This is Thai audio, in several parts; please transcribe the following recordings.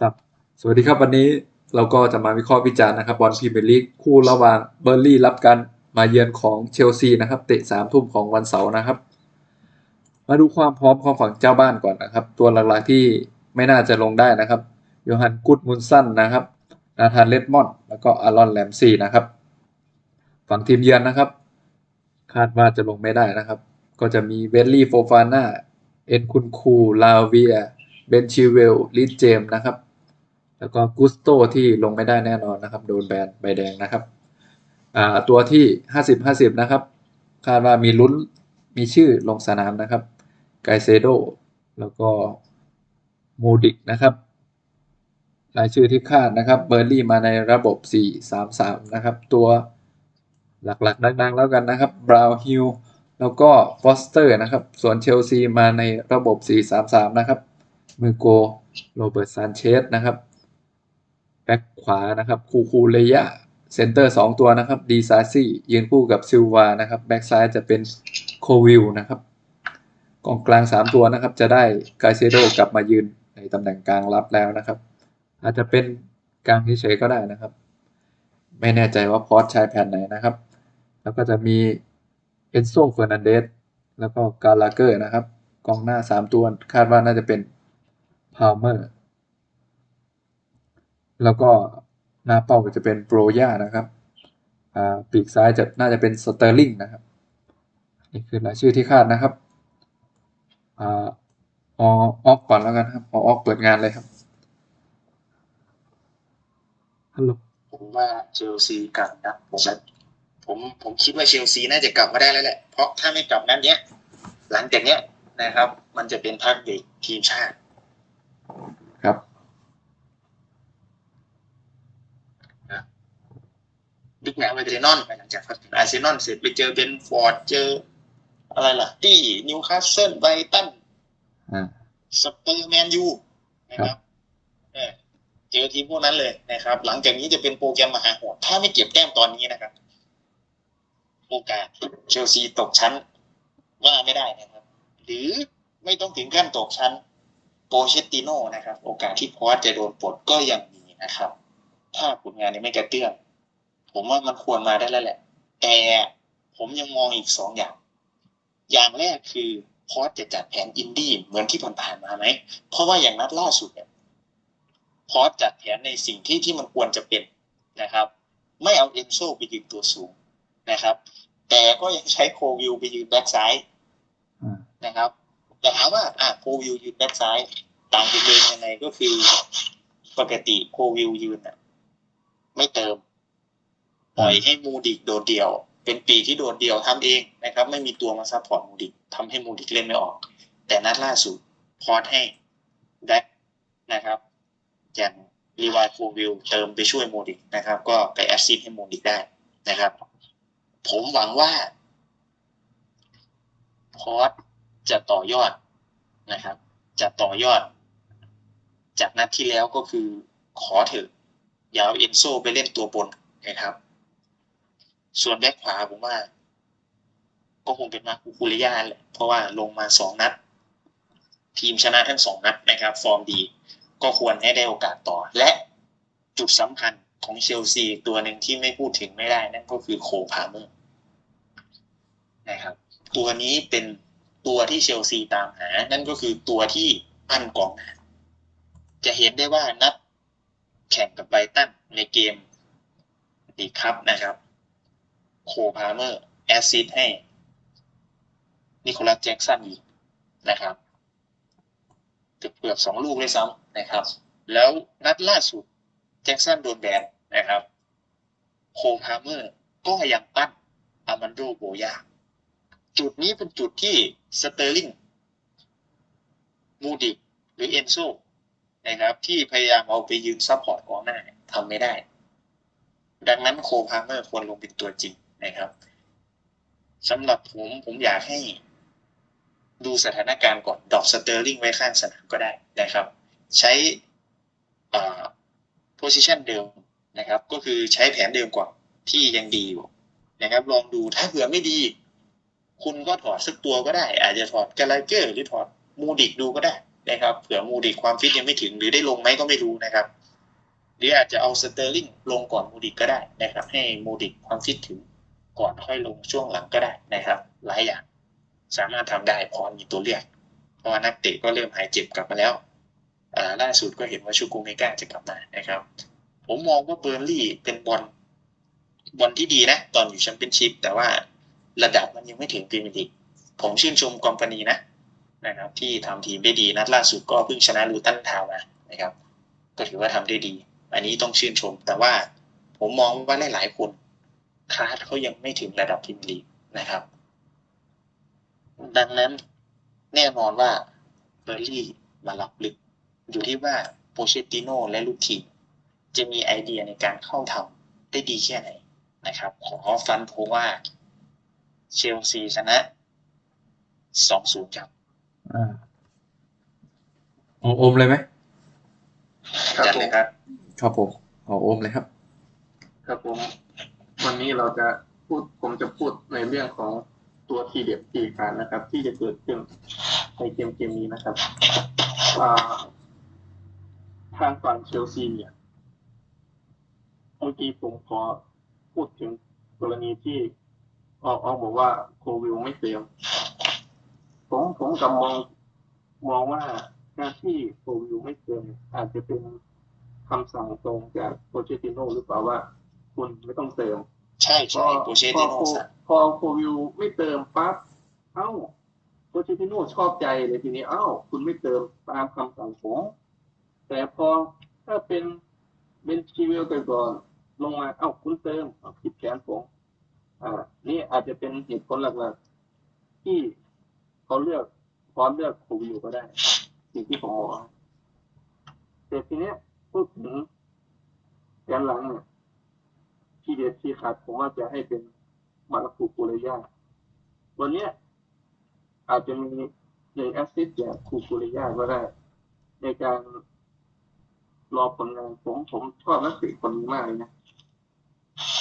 ครับ สวัสดีครับวันนี้เราก็จะมาวิเคราะห์วิจารณ์นะครับบอลพรีเมียร์ลีกคู่ระหว่างเบอร์ลี่รับการมาเยือนของเชลซีนะครับ เตะสามทุ่มของวันเสาร์นะครับ มาดูความพร้อมของฝั่งเจ้าบ้านก่อนนะครับ ตัวหลักๆที่ไม่น่าจะลงได้นะครับโยฮันกุดมุนสันนะครับนาธานเลดมอนแล้วก็อารอนแลมซีนะครับ ฝั่งทีมเยือนนะครับ คาดว่าจะลงไม่ได้นะครับ ก็จะมีเบลลี่โฟฟาน่าเอ็นคุนคูลาเวียเบนชิเวลลิเจมนะครับ แล้วก็กุสโตที่ลงไม่ได้แน่นอนนะครับ โดนแบนใบแดงนะครับตัวที่ห้าสิบห้าสิบนะครับ คาดว่ามีลุ้นมีชื่อลงสนามนะครับ ไกเซโด แล้วก็โมดิกนะครับรายชื่อที่คาดนะครับ เบอร์ลี่มาในระบบ 4-3-3 นะครับ ตัวหลักๆ ดังๆ แล้วกันนะครับ บราวฮิลแล้วก็ฟอสเตอร์นะครับ ส่วนเชลซีมาในระบบ 4-3-3 นะครับ มือโก โรเบิร์ตซานเชสนะครับ แบ็คขวานะครับคูคูเลยาเซนเตอร์2ตัวนะครับดีซาซี่ยืนคู่กับซิลวานะครับแบ็คซ้ายจะเป็นโควิลนะครับกองกลาง3ตัวนะครับ จะได้กาเซโดกลับมายืนในตำแหน่งกลางรับแล้วนะครับ อาจจะเป็นกลางเฉยๆก็ได้นะครับ ไม่แน่ใจว่าพอสใช้แผนไหนนะครับ แล้วก็จะมีเอนโซเฟอร์นันเดสแล้วก็กาลาเกอร์นะครับ กองหน้า3ตัวคาดว่าน่าจะเป็นพาวเมอร์ แล้วก็หน้าเป้าจะเป็นโปรย่านะครับอ่าปีกซ้ายจะน่าจะเป็นสเตอร์ลิงนะครับนี่คือรายชื่อที่คาดนะครับอ่าอออกก่อนแล้วกันครับออกเปิดงานเลยครับฮัลโหลผมว่าเชลซีกลับนะผมว่าผมผมคิดว่าเชลซีน่าจะกลับมาได้แล้วแหละเพราะถ้าไม่กลับนัดเนี้ยหลังจากเนี้ยนะครับ มันจะเป็นพักเบรกทีมชาติ ครับ บิ๊กแมนไปเจอนอนไปหลังจากพักอาร์เซนอลเสร็จไปเจอเบนฟอร์ดเจอ อะไรล่ะ ที่นิวคาสเซิลไบรตันอ่าสเปอร์แมนยูนะครับเออเจอทีมพวกนั้นเลยนะครับ หลังจากนี้จะเป็นโปรแกรมมหาโหดถ้าไม่เก็บแต้มตอนนี้นะครับโอกาสเชลซีตกชั้น ว่าไม่ได้นะครับ หรือไม่ต้องถึงขั้นตกชั้นโปเชตติโน่นะครับ โอกาสที่พอสจะโดนปลดก็ยังมีนะครับ ถ้าผลงานนี้ไม่กระเตื้อง ผมว่ามันควรมาได้แล้วแหละ แต่ผมยังมองอีกสองอย่าง อย่างแรกคือพอสจะจัดแผนอินดี้เหมือนที่ผ่านๆมาไหม เพราะว่าอย่างนัดล่าสุดเนี่ยพอสจัดแผนในสิ่งที่ที่มันควรจะเป็นนะครับ ไม่เอาเอนโซไปยืนตัวสูงนะครับ แต่ก็ยังใช้โควิลไปยืนแบ็กซ้ายอ่านะครับ แต่ถามว่าอะโควิลยืนแบ็กซ้ายต่างจากเดิมยังไงก็คือปกติโควิลยืนอะ ไม่เติม ปล่อยให้มูดิกโดดเดี่ยว เป็นปีที่โดดเดี่ยวทำเองนะครับ ไม่มีตัวมาซัพพอร์ตมูดิกทำให้มูดิกเล่นไม่ออก แต่นัดล่าสุดพอดให้แบ็คนะครับอย่างรีวายโควิลเติมไปช่วยโมดิกนะครับ ก็ไปแอสซิสให้โมดิกได้นะครับ ผมหวังว่า พอดจะต่อยอดนะครับ จะต่อยอด จากนัดที่แล้วก็คือขอเถอะอย่าเอาเอนโซไปเล่นตัวบนนะครับ ส่วนแบ็คขวาผมว่าก็คงเป็นมาคูคูริยาแหละเพราะว่าลงมาสองนัด ทีมชนะทั้งสองนัดนะครับ ฟอร์มดี ก็ควรให้ได้โอกาสต่อ และจุดสำคัญของเชลซีตัวหนึ่งที่ไม่พูดถึงไม่ได้นั่นก็คือโคพาเมอร์นะครับ ตัวนี้เป็นตัวที่เชลซีตามหา นั่นก็คือตัวที่ปั้นกองหน้าจะเห็นได้ว่านัดแข่งกับไบตันในเกมดีครับนะครับ โคพาเมอร์แอซิดให้นิโคลัสแจ็กสันอีกนะครับเกือบเกือบสองลูกเลยซ้ำนะครับ แล้วนัดล่าสุดแจ็กสันโดนแบนนะครับโคพาเมอร์ก็ยังปั้นอามันโดโบยาจุดนี้เป็นจุดที่สเตอร์ลิงมูดิกหรือเอนโซนะครับที่พยายามเอาไปยืนซัพพอร์ตกองหน้าทำไม่ได้ ดังนั้นโคพาเมอร์ควรลงเป็นตัวจริง นะครับสำหรับผมผมอยากให้ดูสถานการณ์ก่อนดอปสเตอร์ลิงไว้ข้างสนามก็ได้นะครับ ใช้อ่าโพซิชันเดิมนะครับ ก็คือใช้แผนเดิมก่อนที่ยังดีอยู่นะครับ ลองดูถ้าเผื่อไม่ดี คุณก็ถอดสักตัวก็ได้ อาจจะถอดกาลาเกอร์หรือถอดมูดิกดูก็ได้นะครับเผื่อมูดิกความฟิตยังไม่ถึงหรือได้ลงไหมก็ไม่รู้นะครับ หรืออาจจะเอาสเตอร์ลิงลงก่อนมูดิกก็ได้นะครับ ให้มูดิกความฟิตถึง ก่อนค่อยลงช่วงหลังก็ได้นะครับ หลายอย่าง สามารถทำได้พอมีตัวเลือกเพราะนักเตะก็เริ่มหายเจ็บกลับมาแล้วล่าสุดก็เห็นว่าชูกูเมกาจะกลับมานะครับ ผมมองว่าเบอร์ลี่เป็นบอลบอลที่ดีนะ ตอนอยู่แชมเปี้ยนชิพแต่ว่าระดับมันยังไม่ถึงพรีเมียร์ลีกผมชื่นชมกอมปานีนะนะครับ ที่ทำทีมได้ดีนัดล่าสุดก็เพิ่งชนะลูตันทาวน์มานะครับ ก็ถือว่าทำได้ดี อันนี้ต้องชื่นชม แต่ว่าผมมองว่าหลายๆคน คลาสเขายังไม่ถึงระดับพรีเมียร์ลีกนะครับ ดังนั้นแน่นอนว่าเบอร์ลี่มาหลับลึก อยู่ที่ว่าโปเชตติโนและลูกทีมจะมีไอเดียในการเข้าทำได้ดีแค่ไหนนะครับ ขอฟันโพว่าเชลซีชนะ2-0ครับอ่าเอาโอมเลยไหมครับจัดผเลมยครับ ครับผมเอาโอมเลยครับ ครับผม วันนี้เราจะพูดผมจะพูดในเรื่องของตัวทีเด็ดทีการนะครับ ที่จะเกิดขึ้นในเกมเกมนี้นะครับทางฝั่งเชลซีเนี่ยเมื่อกี้ผมขอพูดถึงกรณีที่ออกออกบอกว่าโควิลไม่เตรียมผมผมกับมองมองว่าการที่โควิลไม่เตรียมอาจจะเป็นคำสั่งตรงจากโปเชติโนหรือเปล่าว่า คุณไม่ต้องเติม ใช่ใช่โปเชตติโนพอสั่งพอโควิวไม่เติมปั๊บเอ้าโปเชติโนชอบใจเลยทีนี้เอ้า คุณไม่เติมตามคำสั่งผมแต่พอถ้าเป็นเบนชีวิลไปก่อนลงมาเอ้าคุณเติมเอาผิดแผนผมอ่า นี่อาจจะเป็นเหตุผลหลักๆที่เขาเลือกพร้อมเลือกโควิวก็ได้สิ่งที่ผมมองแต่ทีเนี้ยพูดถึงแกนหลังเนี่ย ทีเด็ดที่ขาดผมว่าจะให้เป็นมาลาคูปูเรยาวันนี้อาจจะมีหนึ่งแอสซิสต์จากคูปูเรยาก็ได้ ในการรอผลงานผมผมชอบนักเตะคนนี้มากเลยนะ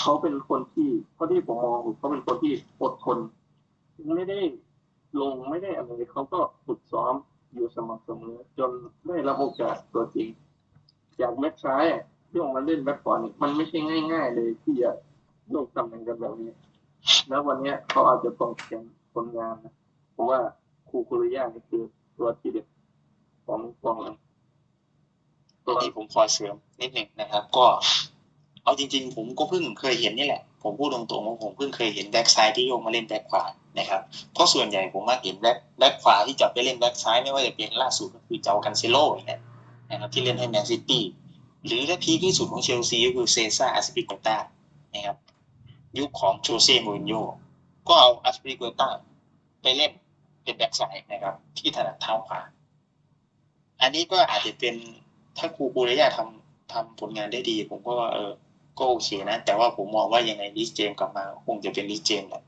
เขาเป็นคนที่เท่าที่ผมมองเขาเป็นคนที่อดทนไม่ได้ลงไม่ได้อะไรเขาก็ฝึกซ้อมอยู่สม่ำเสมอจนได้รับโอกาสตัวจริงจากแบ็คซ้าย ที่ออกมาเล่นแบ็คขวานี่มันไม่ใช่ง่าย ๆ เลยที่จะโยกตำแหน่งกันแบบนี้ แล้ววันเนี้ยเขาอาจจะต้องเขียนผลงานนะเพราะว่าคูคุริยานี่คือตัวที่เด็ดของกองหลังตรงนี้ผมขอเสริมนิดหนึ่งนะครับ ก็ เอาจริง ๆ ผมก็เพิ่งเคยเห็นนี่แหละ ผมพูดตรงๆว่าผมเพิ่งเคยเห็นแบ็กซ้ายที่โยกมาเล่นแบ็กขวานะครับเพราะส่วนใหญ่ผมมาเห็นแบ็กแบ็กขวาที่จับไปเล่นแบ็กซ้ายไม่ว่าจะเป็นล่าสุดก็คือเจ้ากันเซโลอย่างเงี้ยนะครับที่เล่นให้แมนซิตี้ หรือถ้าพีคที่สุดของเชลซีก็คือเซซ่าอาสปิโกต้านะครับยุคของโจเซ่มูรินโญ่ก็เอาอาสปิโกต้าไปเล่นเป็นแบ็กซ้ายนะครับ ที่ถนัดเท้าขวาอันนี้ก็อาจจะเป็นถ้าครูปูรยาทำทำผลงานได้ดี ผมก็เออก็โอเคนะ แต่ว่าผมมองว่ายังไงลิสเจมกลับมา คงจะเป็นลิสเจมแหละ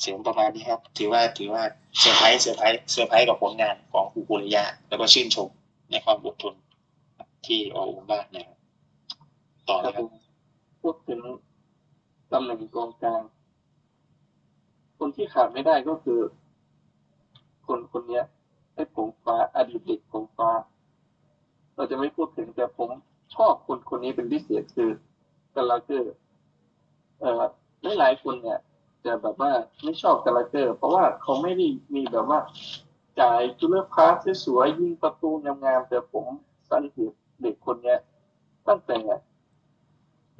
เสียงประมาณนี้ครับถือว่าถือว่าเซอร์ไพรส์เซอร์ไพรส์เซอร์ไพรส์กับผลงานของครูปูรยาแล้วก็ชื่นชมในความอดทน ที่ออกมานะครับต่อคเลรัยบครับพูดถึงตำแหน่งกองกลางคนที่ขาดไม่ได้ก็คือ คนคนเนี้ยให้ผมฟ้าอดีตเด็กผมฟ้า เราจะไม่พูดถึงแต่ผมชอบคนคนนี้เป็นพิเศษคือกาลาเกอร์เอ่อหลายคนเนี่ยจะแบบว่าไม่ชอบกาลาเกอร์ เพราะว่าเขาไม่ได้มีแบบว่าจ่ายจุลพาสสวยๆยิงประตูงามๆแต่ผมสังเกต เด็กคนเนี้ยตั้งแต่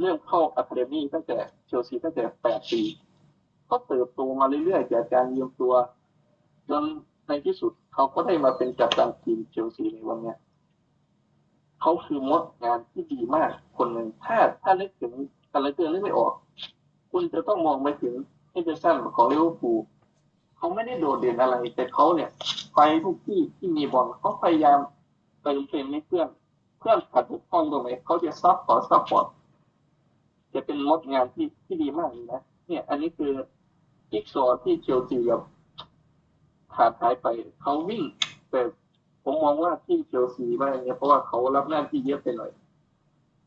เริ่มเข้าอะคาเดมี่ตั้งแต่เชลซีตั้งแต่แปดปีเขาเติบโตมาเรื่อยๆจากการยืมตัวจนในที่สุดเขาก็ได้มาเป็นกัปตันทีมเชลซีในวันเนี้ยเขาคือมดงานที่ดีมากคนหนึ่งถ้าถ้านึกถึงคาราเตอร์นึกไม่ออก คุณจะต้องมองไปถึงเฮนเดอร์สันของลิเวอร์พูลเขาไม่ได้โดดเด่นอะไร แต่เขาเนี่ย ไปทุกที่ที่มีบอลเขาพยายามเติมเต็มให้เพื่อน เพื่อนขัดบกพร่องตรงไหนเขาจะซับพอร์ตซับพอร์ตจะเป็นมดงานที่ที่ดีมากเลยนะเนี่ย อันนี้คือจิ๊กซอว์ที่เชลซีกับขาดหายไปเขาวิ่งแต่ผมมองว่าที่เชลซีไม่เนี่ยเพราะว่าเขารับหน้าที่เยอะไปหน่อย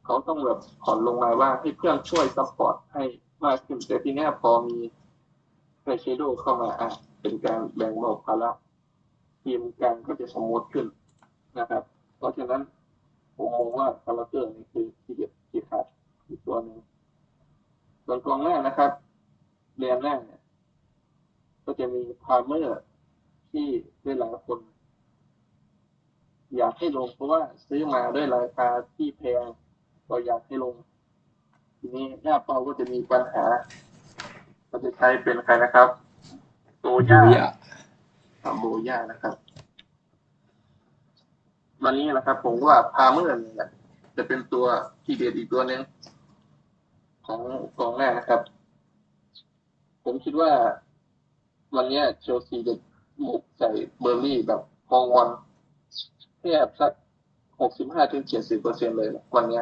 เขาต้องแบบผ่อนลงมาว่าให้เพื่อนช่วยซัพพอร์ตให้มากขึ้นแต่ทีนี้พอมีไคเชโดเข้ามาอะเป็นการแบ่งเบาภาระทีมกลางก็จะสมูทขึ้นนะครับ เพราะฉะนั้น ผมมองว่าคาราเตอร์นี่คือที่เด็ดที่ขาดอีกตัวหนึ่งส่วนกองหน้านะครับเรียนหน้าเนี่ย ก็จะมีพาเมอร์ที่ได้หลายคน อยากให้ลงเพราะว่าซื้อมาด้วยราคาที่แพงก็อยากให้ลง ทีนี้หน้าเป้าก็จะมีปัญหาเราจะใช้เป็นใครนะครับโตย่าดูอะอ่าโบย่านะครับ วันนี้นะครับ ผมว่าพาเมอร์เนี่ยจะเป็นตัวที่เด็ดอีกตัวหนึ่งของกองหน้านะครับ ผมคิดว่า วันนี้เชลซีจะบุกใส่เบอร์ลี่แบบฮองวอนแทบสักหกสิบห้าถึงเจ็ดสิบเปอร์เซ็นเลยนะวันนี้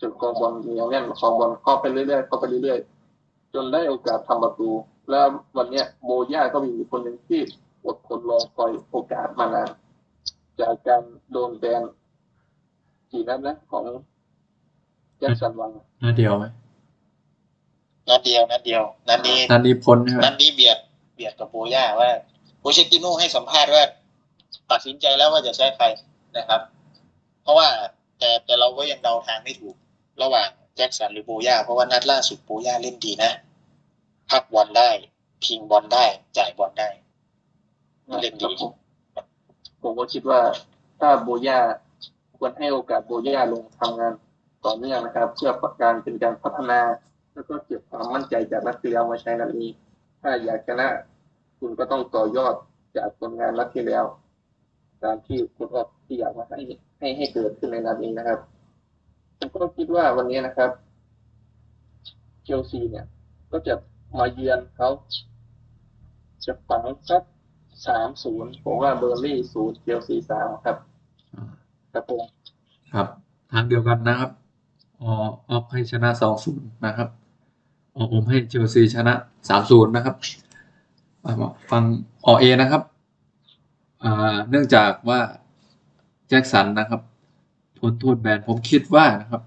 จนกองบอลเหนียวแน่นกองบอลเข้าไปเรื่อยๆเข้าไปเรื่อยๆจนได้โอกาสทำประตู แล้ววันเนี้ยโบย่าก็มีอีกคนหนึ่งที่อดทนรอคอยโอกาสมานาน จากการโดนแบนกี่นัดนะของแจ็คสันวังนัดเดียวไหมนัดเดียวนัดเดียวนัดนี้นัดนี้พ้นใช่ไหมนัดนี้เบียดเบียดกับโบย่าว่าโปเชตติโน่ให้สัมภาษณ์ว่าตัดสินใจแล้วว่าจะใช้ใครนะครับ เพราะว่าแต่แต่เราก็ยังเดาทางไม่ถูก ระหว่างแจ็คสันหรือโบย่าเพราะว่านัดล่าสุดโบย่าเล่นดีนะพักบอลได้ พิงบอลได้ จ่ายบอลได้เล่นดี ผมก็คิดว่าถ้าโบย่าควรให้โอกาสโบย่าลงทำงานต่อเนื่องนะครับ เพื่อประการเป็นการพัฒนา แล้วก็เก็บความมั่นใจจากนัดที่แล้วมาใช้นัดนี้ ถ้าอยากชนะคุณก็ต้องต่อยอดจากผลงานนัดที่แล้วตามที่คุณออกที่อยากมาให้ให้ให้เกิดขึ้นในนัดนี้นะครับผมก็คิดว่าวันนี้นะครับเชลซีเนี่ย ก็จะมาเยือนเขาจะฝังสัก สามศูนย์ผมว่าเบอร์ลี่ศูนย์เชลซีสามครับครับผมครับ ทางเดียวกันนะครับออฟให้ชนะสองศูนย์นะครับออผมให้เชลซีชนะสามศูนย์นะครับฟังออเอนะครับอ่าเนื่องจากว่าแจ็คสันนะครับพ้นโทษแบนผมคิดว่านะครับ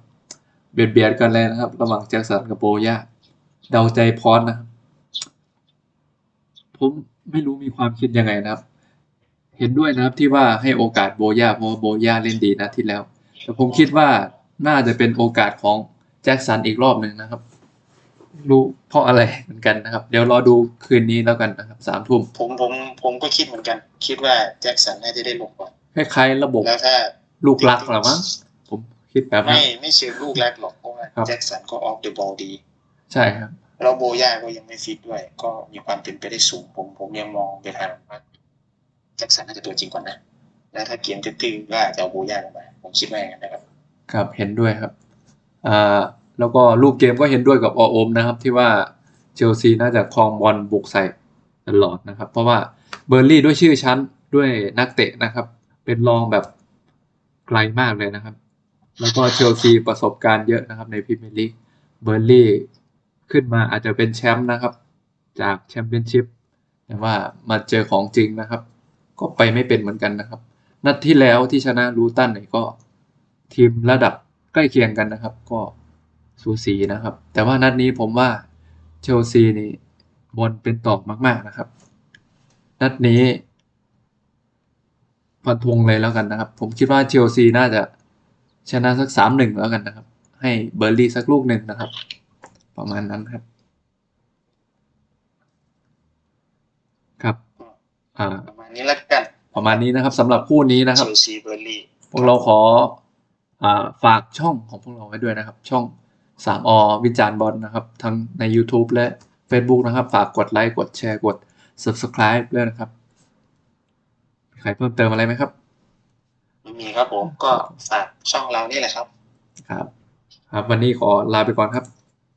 เบียดเบียดกันเลยนะครับ ระหว่างแจ็คสันกับโบย่าเดาใจพรนะครับผม ไม่รู้มีความคิดยังไงนะครับ เห็นด้วยนะครับที่ว่าให้โอกาสโบย่าเพราะว่าโบย่าเล่นดีนะที่แล้ว แต่ผมคิดว่าน่าจะเป็นโอกาสของแจ็คสันอีกรอบหนึ่งนะครับ รู้เพราะอะไรเหมือนกันนะครับ เดี๋ยวรอดูคืนนี้แล้วกันนะครับสามทุ่มผมผมผมก็คิดเหมือนกัน คิดว่าแจ็คสันน่าจะได้ลงก่อนคล้ายๆระบบแล้วถ้าลูกรักเหรือมั้งผมคิดแบบนั้ไม่นไม่เชิงลูกแรกหรอกเพราะว่าครับแจ็คสันก็ออฟเดอะบอลดี ใช่ครับ แล้วโบย่าก็ยังไม่ฟิตด้วย ก็มีความเป็นไปได้สูง ผมผมยังมองไปทางว่าแจ็คสันน่าจะตัวจริงก่อนนะ แล้วถ้าเกมตื้อๆก็อาจจะเอาโบย่าลงมา ผมคิดว่าอย่างนั้นนะครับ ครับเห็นด้วยครับอ่าแล้วก็รูปเกมก็เห็นด้วยกับอโอมนะครับ ที่ว่าเชลซีน่าจะครองบอลบุกใส่ตลอดนะครับ เพราะว่าเบอร์ลี่ด้วยชื่อชั้นด้วยนักเตะนะครับ เป็นรองแบบไกลมากเลยนะครับ แล้วก็เชลซีประสบการณ์เยอะนะครับในพรีเมียร์ลีกเบอร์ลี่ ขึ้นมาอาจจะเป็นแชมป์นะครับ จากแชมเปี้ยนชิพแต่ว่ามาเจอของจริงนะครับ ก็ไปไม่เป็นเหมือนกันนะครับ นัดที่แล้วที่ชนะลูตันเนี่ยก็ทีมระดับใกล้เคียงกันนะครับ ก็สูสีนะครับ แต่ว่านัดนี้ผมว่าเชลซีนี่บอลเป็นต่อมาก ๆนะครับ นัดนี้ฟันธงเลยแล้วกันนะครับ ผมคิดว่าเชลซีน่าจะชนะสักสามหนึ่งแล้วกันนะครับ ให้เบอร์ลี่สักลูกหนึ่งนะครับ ประมาณนั้นครับ ครับอ่าประมาณนี้แล้วกัน ประมาณนี้นะครับสำหรับคู่นี้นะคเชรับลซีเบอร์ลี่พวกเราขออ่าฝากช่องของพวกเราไว้ด้วยนะครับ ช่องสามอวิจารณ์บอลนะครับ ทั้งใน YouTube และ Facebook นะครับ ฝากกดไลค์กดแชร์กด Subscribe ด้วยนะครับมีใครเพิ่มเติมอะไรไหมครับไม่มีครับผมก็ฝากช่องเรานี่แหละครับ ครับ ครับ วันนี้ขอลาไปก่อนครับ